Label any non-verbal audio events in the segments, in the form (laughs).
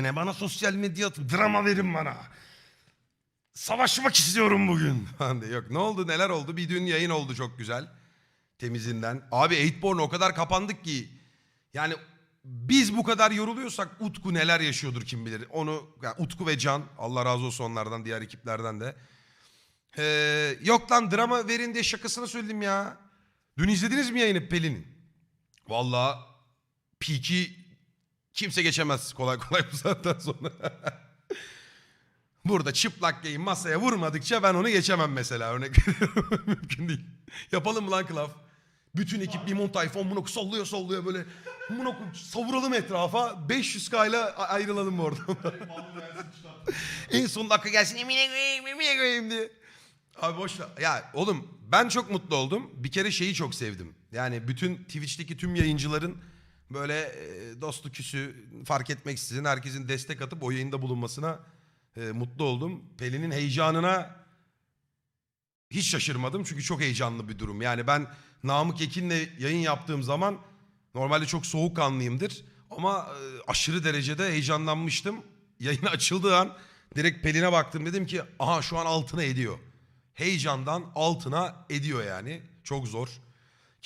Ne bana sosyal medya drama verin bana. Savaşmak istiyorum bugün. (laughs) Yok ne oldu neler oldu? Bir dün yayın oldu çok güzel. Temizinden. Abi 8born o kadar kapandık ki. Yani biz bu kadar yoruluyorsak Utku neler yaşıyordur kim bilir. Onu yani Utku ve Can Allah razı olsun onlardan diğer ekiplerden de. Ee, yok lan drama verin diye şakasını söyledim ya. Dün izlediniz mi yayını Pelin'in? Vallahi Peak'i kimse geçemez kolay kolay bu saatten sonra. (laughs) Burada çıplak yayın masaya vurmadıkça ben onu geçemem mesela. Örnek. (laughs) Mümkün değil. Yapalım mı lan Klaf? Bütün ekip limon tayfon bunu sallıyor sallıyor böyle. Bunu savuralım etrafa. 500k ile ayrılalım oradan. (laughs) en son dakika gelsin emine koyayım emine koyayım diye. Abi boş ver. Ya oğlum ben çok mutlu oldum. Bir kere şeyi çok sevdim. Yani bütün Twitch'teki tüm yayıncıların böyle e, dostu küsü fark etmeksizin herkesin destek atıp o yayında bulunmasına e, mutlu oldum. Pelin'in heyecanına hiç şaşırmadım çünkü çok heyecanlı bir durum. Yani ben Namık Ekin'le yayın yaptığım zaman normalde çok soğukkanlıyımdır ama e, aşırı derecede heyecanlanmıştım. Yayın (laughs) açıldığı an direkt Pelin'e baktım dedim ki aha şu an altına ediyor. Heyecandan altına ediyor yani. Çok zor.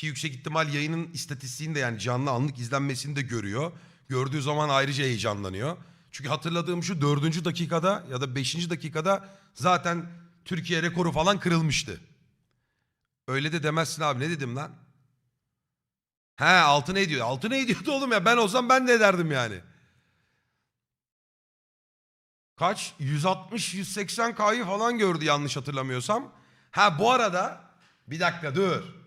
Ki yüksek ihtimal yayının istatistiğini de yani canlı anlık izlenmesini de görüyor. Gördüğü zaman ayrıca heyecanlanıyor. Çünkü hatırladığım şu dördüncü dakikada ya da beşinci dakikada zaten Türkiye rekoru falan kırılmıştı. Öyle de demezsin abi ne dedim lan? He altına ediyor. Altına ediyordu oğlum ya ben olsam ben de ederdim yani. Kaç? 160-180 K'yı falan gördü yanlış hatırlamıyorsam. Ha bu arada bir dakika dur.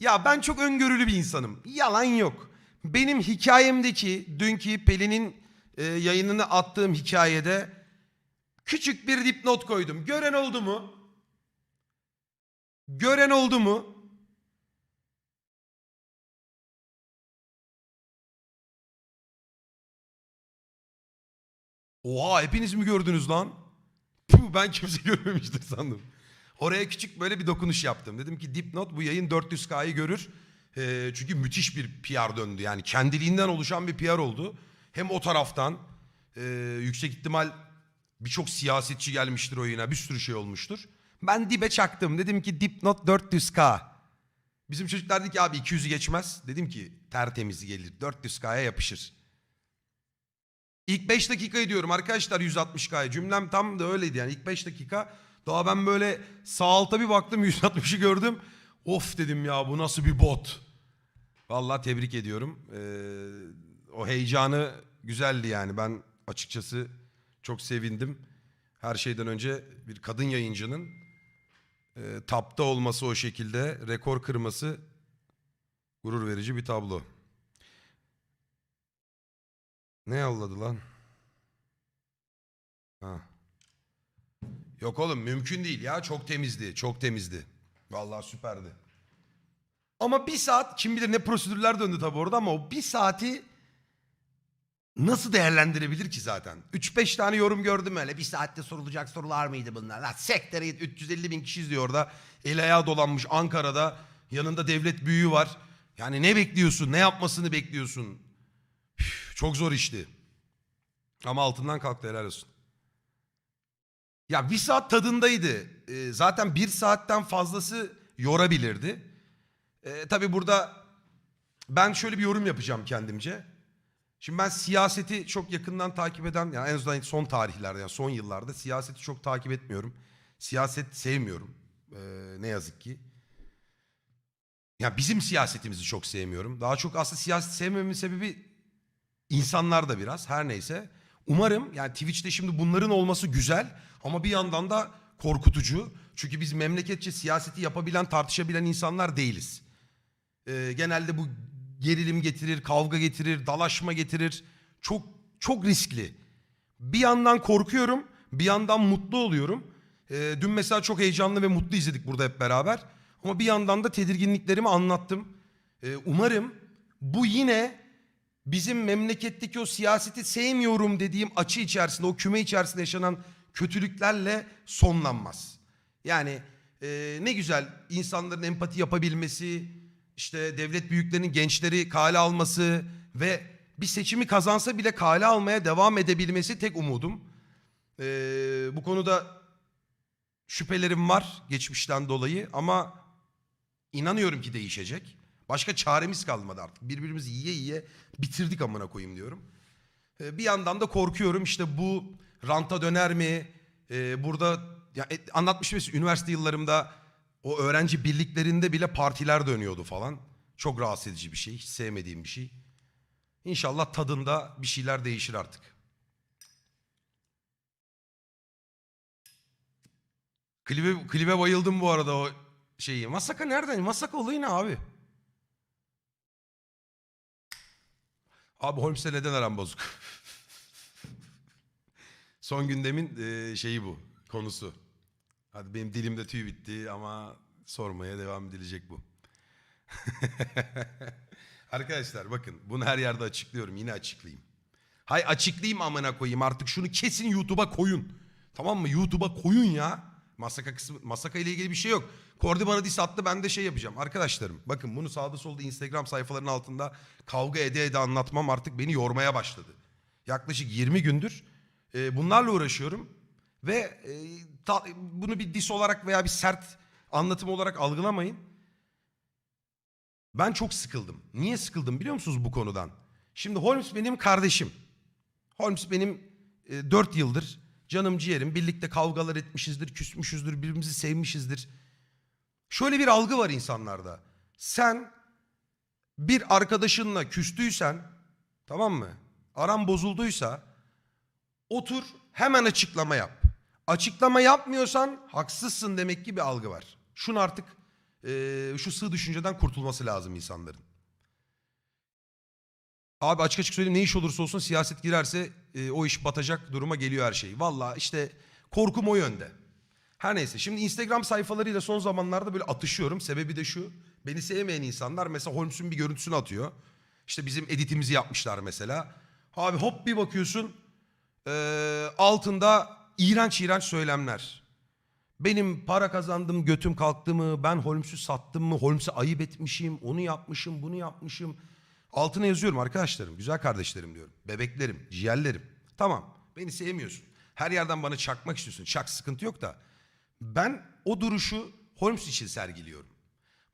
Ya ben çok öngörülü bir insanım. Yalan yok. Benim hikayemdeki dünkü Pelin'in e, yayınını attığım hikayede küçük bir dipnot koydum. Gören oldu mu? Gören oldu mu? Oha hepiniz mi gördünüz lan? Puh, ben kimse (laughs) görmemiştir sandım. Oraya küçük böyle bir dokunuş yaptım. Dedim ki dipnot bu yayın 400K'yı görür. Ee, çünkü müthiş bir PR döndü. Yani kendiliğinden oluşan bir PR oldu. Hem o taraftan e, yüksek ihtimal birçok siyasetçi gelmiştir o yayına. Bir sürü şey olmuştur. Ben dibe çaktım. Dedim ki dipnot 400K. Bizim çocuklar dedi ki abi 200'ü geçmez. Dedim ki tertemiz gelir. 400K'ya yapışır. İlk 5 dakikayı diyorum arkadaşlar 160K'ya. Cümlem tam da öyleydi yani. İlk 5 dakika. Daha ben böyle sağ alta bir baktım (laughs) 160'ı gördüm. Of dedim ya bu nasıl bir bot. Vallahi tebrik ediyorum. Ee, o heyecanı güzeldi yani. Ben açıkçası çok sevindim. Her şeyden önce bir kadın yayıncının e, tapta olması o şekilde rekor kırması gurur verici bir tablo. Ne yolladı lan? Ha. Yok oğlum mümkün değil ya. Çok temizdi. Çok temizdi. Vallahi süperdi. Ama bir saat kim bilir ne prosedürler döndü tabii orada ama o bir saati nasıl değerlendirebilir ki zaten? 3-5 tane yorum gördüm öyle. Bir saatte sorulacak sorular mıydı bunlar? Lan sektörü 350 bin kişi izliyor orada. El ayağı dolanmış Ankara'da. Yanında devlet büyüğü var. Yani ne bekliyorsun? Ne yapmasını bekliyorsun? Üf, çok zor işti. Ama altından kalktı helal olsun. Ya bir saat tadındaydı. Ee, zaten bir saatten fazlası yorabilirdi. Ee, tabii burada ben şöyle bir yorum yapacağım kendimce. Şimdi ben siyaseti çok yakından takip eden, yani en azından son tarihlerde, yani son yıllarda siyaseti çok takip etmiyorum. Siyaset sevmiyorum. Ee, ne yazık ki. Ya bizim siyasetimizi çok sevmiyorum. Daha çok aslında siyaset sevmememin sebebi insanlar da biraz her neyse. Umarım yani Twitch'te şimdi bunların olması güzel ama bir yandan da korkutucu. Çünkü biz memleketçe siyaseti yapabilen, tartışabilen insanlar değiliz. Ee, genelde bu gerilim getirir, kavga getirir, dalaşma getirir. Çok çok riskli. Bir yandan korkuyorum, bir yandan mutlu oluyorum. Ee, dün mesela çok heyecanlı ve mutlu izledik burada hep beraber. Ama bir yandan da tedirginliklerimi anlattım. Ee, umarım bu yine bizim memleketteki o siyaseti sevmiyorum dediğim açı içerisinde, o küme içerisinde yaşanan kötülüklerle sonlanmaz. Yani e, ne güzel insanların empati yapabilmesi, işte devlet büyüklerinin gençleri kale alması ve bir seçimi kazansa bile kale almaya devam edebilmesi tek umudum. Ee, bu konuda şüphelerim var geçmişten dolayı ama inanıyorum ki değişecek. Başka çaremiz kalmadı artık. Birbirimizi yiye yiye bitirdik amına koyayım diyorum. Ee, bir yandan da korkuyorum işte bu ranta döner mi? Ee, burada ya, e, anlatmışım ya size, üniversite yıllarımda o öğrenci birliklerinde bile partiler dönüyordu falan. Çok rahatsız edici bir şey. Hiç sevmediğim bir şey. İnşallah tadında bir şeyler değişir artık. Klibe, klibe bayıldım bu arada o şeyi. Masaka nereden? Masaka olayı ne abi? Abi Holmes'le neden aram bozuk? (laughs) Son gündemin e, şeyi bu. Konusu. Hadi benim dilimde tüy bitti ama sormaya devam edilecek bu. (laughs) Arkadaşlar bakın bunu her yerde açıklıyorum. Yine açıklayayım. Hay açıklayayım amına koyayım artık şunu kesin YouTube'a koyun. Tamam mı? YouTube'a koyun ya. Masaka kısmı Masaka ile ilgili bir şey yok. Kordi bana diss attı ben de şey yapacağım. Arkadaşlarım bakın bunu sağda solda Instagram sayfalarının altında kavga ede ede anlatmam artık beni yormaya başladı. Yaklaşık 20 gündür e, bunlarla uğraşıyorum. Ve e, ta- bunu bir diss olarak veya bir sert anlatım olarak algılamayın. Ben çok sıkıldım. Niye sıkıldım biliyor musunuz bu konudan? Şimdi Holmes benim kardeşim. Holmes benim e, 4 yıldır canım ciğerim. Birlikte kavgalar etmişizdir, küsmüşüzdür, birbirimizi sevmişizdir. Şöyle bir algı var insanlarda. Sen bir arkadaşınla küstüysen, tamam mı? Aran bozulduysa otur hemen açıklama yap. Açıklama yapmıyorsan haksızsın demek ki bir algı var. Şunu artık e, şu sığ düşünceden kurtulması lazım insanların. Abi açık açık söyleyeyim ne iş olursa olsun siyaset girerse e, o iş batacak duruma geliyor her şey. Valla işte korkum o yönde. Her neyse şimdi Instagram sayfalarıyla son zamanlarda böyle atışıyorum. Sebebi de şu. Beni sevmeyen insanlar mesela Holmes'un bir görüntüsünü atıyor. İşte bizim editimizi yapmışlar mesela. Abi hop bir bakıyorsun e, altında iğrenç iğrenç söylemler. Benim para kazandım götüm kalktı mı? Ben Holmes'u sattım mı? Holmes'e ayıp etmişim, onu yapmışım, bunu yapmışım. Altına yazıyorum arkadaşlarım, güzel kardeşlerim diyorum. Bebeklerim, ciğerlerim. Tamam, beni sevmiyorsun. Her yerden bana çakmak istiyorsun. Çak sıkıntı yok da. Ben o duruşu Holmes için sergiliyorum.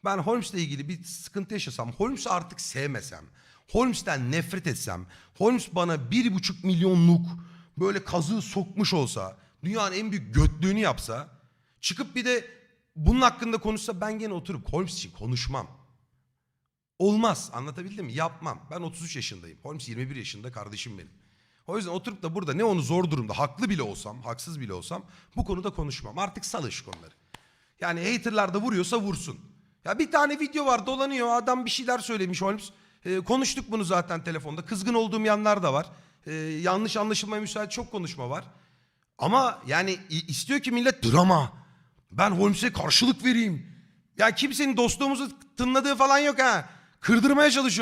Ben Holmes'le ilgili bir sıkıntı yaşasam, Holmes'u artık sevmesem, Holmes'ten nefret etsem, Holmes bana bir buçuk milyonluk böyle kazığı sokmuş olsa, dünyanın en büyük götlüğünü yapsa, çıkıp bir de bunun hakkında konuşsa ben gene oturup Holmes için konuşmam. Olmaz anlatabildim mi? Yapmam. Ben 33 yaşındayım. Holmes 21 yaşında kardeşim benim. O yüzden oturup da burada ne onu zor durumda haklı bile olsam, haksız bile olsam bu konuda konuşmam. Artık salış konuları. Yani haterlar da vuruyorsa vursun. Ya bir tane video var dolanıyor adam bir şeyler söylemiş Holmes. Ee, konuştuk bunu zaten telefonda. Kızgın olduğum yanlar da var. Ee, yanlış anlaşılmaya müsait çok konuşma var. Ama yani istiyor ki millet drama. Ben Holmes'e karşılık vereyim. Ya kimsenin dostluğumuzu tınladığı falan yok ha. Kırdırmaya çalışıyor.